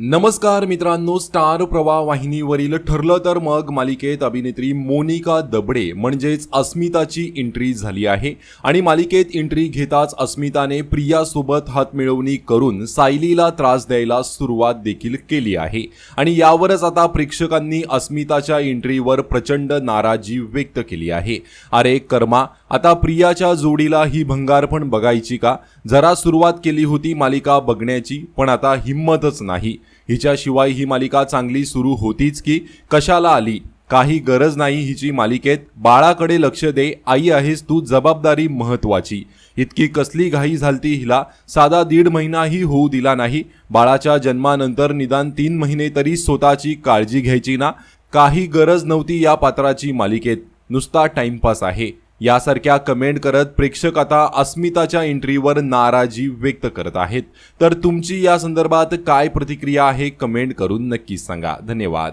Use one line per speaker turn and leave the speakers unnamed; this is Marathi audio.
नमस्कार मित्रांनो स्टार प्रवाह वाहिनीवरील ठरलं तर मग मालिकेत अभिनेत्री मोनिका दबडे म्हणजेच अस्मिताची एंट्री झाली आहे. आणि मालिकेत एंट्री घेताच अस्मिताने प्रियासोबत हातमिळवणी करून सायलीला त्रास द्यायला सुरुवात देखील केली आहे. आणि यावरच आता प्रेक्षकांनी अस्मिताच्या एंट्रीवर प्रचंड नाराजी व्यक्त केली आहे. अरे कर्मा आता प्रियाच्या जोडीला ही भंगार पण बघायची का? जरा सुरुवात केली होती मालिका बघण्याची पण आता हिंमतच नाही. हिच्याशिवाय ही मालिका चांगली सुरू होतीच की कशाला आली? काही गरज नाही हिची मालिकेत. बाळाकडे लक्ष दे. आई आहेस तू जबाबदारी महत्वाची. इतकी कसली घाई झालती हिला? साधा दीड महिनाही होऊ दिला नाही. बाळाच्या जन्मानंतर निदान तीन महिने तरी स्वतःची काळजी घ्यायची ना? काही गरज नव्हती या पात्राची मालिकेत. नुसता टाइमपास आहे. यासारख्या कमेंट करत प्रेक्षक आता अस्मिताच्या एंट्रीवर नाराजी व्यक्त करत आहेत. तर तुमची या संदर्भात काय प्रतिक्रिया आहे? कमेंट करून नक्कीच सांगा. धन्यवाद.